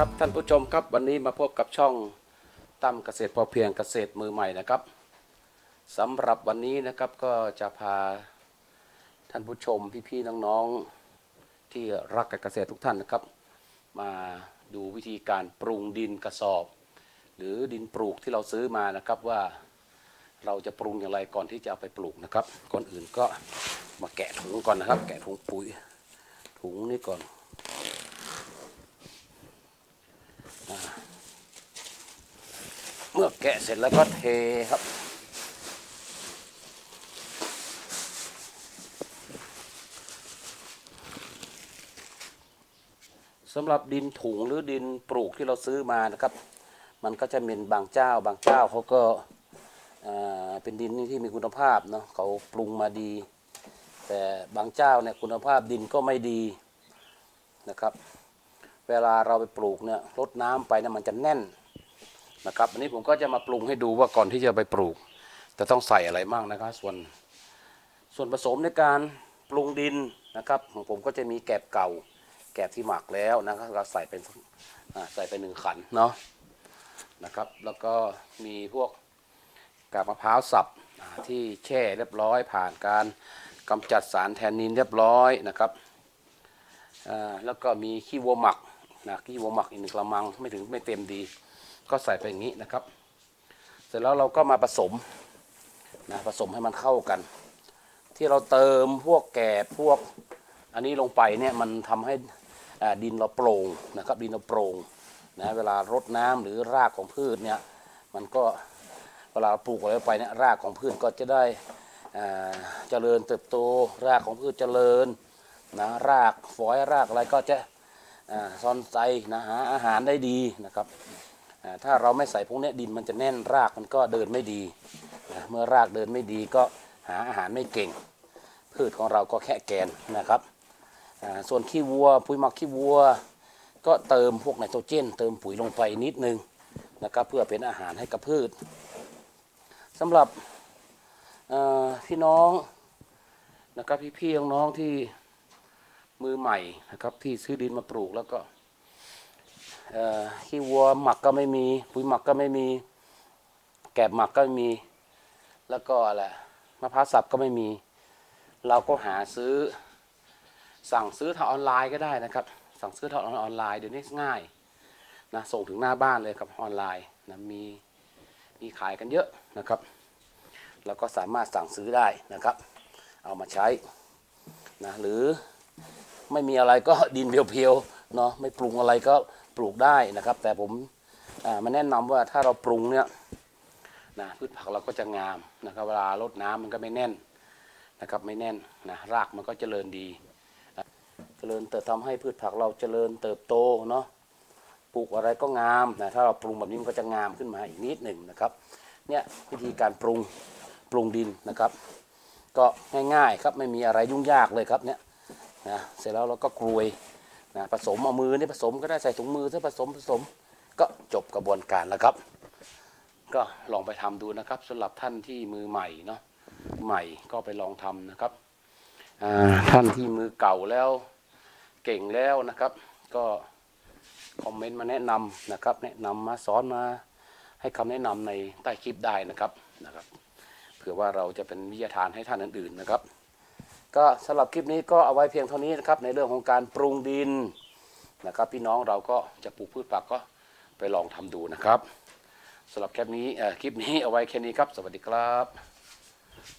ครับท่านผู้ชมครับวันนี้มาพบกับช่องตั้มเกษตรพอเพียงเกษตรมือใหม่นะครับสำหรับวันนี้นะครับก็จะพาท่านผู้ชมพี่ๆน้องๆที่รักการเกษตรทุกท่านนะครับ มาดูวิธีการปรุงดินกระสอบ หรือดินปลูกที่เราซื้อมานะครับว่าเราจะปรุงอย่างไรก่อนที่จะเอาไปปลูกนะครับ ก่อนอื่นก็มาแกะถุงก่อนนะครับ แกะถุงปุ๋ยถุงนี้ก่อน เมื่อแกะเสร็จแล้วก็เทครับ สำหรับดินถุงหรือดินปลูกที่เราซื้อมานะครับ มันก็จะเป็นบางเจ้า บางเจ้าเขาก็เป็นดินที่มีคุณภาพเนาะเขาปรุงมาดี แต่บางเจ้าเนี่ยคุณภาพดินก็ไม่ดีนะครับ เวลาเราไปปลูกเนี่ยรดน้ำไปเนี่ยมันจะแน่น นะครับอันนี้ผมก็จะมาปรุงให้ดูว่าก่อนที่จะไปปลูก จะต้องใส่อะไรบ้างนะครับ ส่วนส่วนผสมในการปรุงดินนะครับของผมก็จะมีแกบเก่า แกบที่หมักแล้วนะครับเราใส่เป็นใส่ไปหนึ่งขันเนาะนะครับ แล้วก็มีพวกกาบมะพร้าวสับที่แช่เรียบร้อยผ่านการกำจัดสารแทนนินเรียบร้อยนะครับแล้วก็มีขี้วัวหมักนะขี้วัวหมักอีกหนึ่งกระมังไม่ถึงไม่เต็มดี ก็ใส่ไปอย่างนี้นะครับ เสร็จแล้วเราก็มาผสมนะผสมให้มันเข้ากัน ที่เราเติมพวกแกบพวกอันนี้ลงไปเนี่ยมันทำให้ดินเราโปร่งนะครับ ดินเราโปร่งนะเวลารดน้ำหรือรากของพืชเนี่ยมันก็เวลาปลูกอะไรไปเนี่ยรากของพืชก็จะได้เจริญเติบโตรากของพืชเจริญนะรากฝอยรากอะไรก็จะซ่อนใจนะหาอาหารได้ดีนะครับ ถ้าเราไม่ใส่พวกนี้ดินมันจะแน่นรากมันก็เดินไม่ดีนะเมื่อรากเดินไม่ดีก็หาอาหารไม่เก่ง พืชของเราก็แค่แกนนะครับส่วนขี้วัวปุ๋ยหมักขี้วัว ก็เติมพวกไนโตรเจน เติมปุ๋ยลงไปนิดนึงนะครับเพื่อเป็นอาหารให้กับพืชสำหรับพี่น้องนะครับพี่ๆน้องๆที่มือใหม่นะครับที่ซื้อดินมาปลูกแล้วก็ ขี้วัวหมักก็ไม่มี ปุ๋ยหมักก็ไม่มี แกบหมักก็ไม่มี แล้วก็อะไรมะพร้าวสับก็ไม่มี เราก็หาซื้อ สั่งซื้อทางออนไลน์ก็ได้นะครับ สั่งซื้อทางออนไลน์เดี๋ยวนี้ง่ายนะส่งถึงหน้าบ้านเลยครับออนไลน์นะมีมีขายกันเยอะนะครับแล้วก็สามารถสั่งซื้อได้นะครับ เอามาใช้นะหรือไม่มีอะไรก็ดินเพียวๆเนาะไม่ปรุงอะไรก็ ปลูกได้นะครับ แต่ผมมาแนะนำว่าถ้าเราปรุงเนี่ยนะพืชผักเราก็จะงามนะครับเวลารดน้ำมันก็ไม่แน่นนะครับไม่แน่นนะรากมันก็เจริญดีนะเจริญเติบทำให้พืชผักเราเจริญเติบโตเนาะปลูกอะไรก็งามนะถ้าเราปรุงแบบนี้มันก็จะงามขึ้นมาอีกนิดหนึ่งนะครับเนี่ยวิธีการปรุงปรุงดินนะครับ ก็ง่ายๆครับไม่มีอะไรยุ่งยากเลยครับเนี่ยนะเสร็จแล้วเราก็กรวย นะผสมเอามือนี่ผสมก็ได้ใส่ถุงมือถ้าผสมผสมก็จบกระบวนการแล้วครับ ก็ลองไปทำดูนะครับสำหรับท่านที่มือใหม่เนาะใหม่ก็ไปลองทำนะครับท่านที่มือเก่าแล้วเก่งแล้วนะครับ ก็คอมเมนต์มาแนะนำนะครับ แนะนำมาสอนมาให้คำแนะนำในใต้คลิปได้นะครับนะครับ เผื่อว่าเราจะเป็นวิทยาทานให้ท่านอื่นๆนะครับ ก็สำหรับคลิปนี้ก็เอาไว้เพียงเท่านี้นะครับในเรื่องของการปรุงดินนะครับ พี่น้องเราก็จะปลูกพืชผักก็ไปลองทำดูนะครับสำหรับแคปนี้คลิปนี้เอาไว้แค่นี้ครับ สวัสดีครับ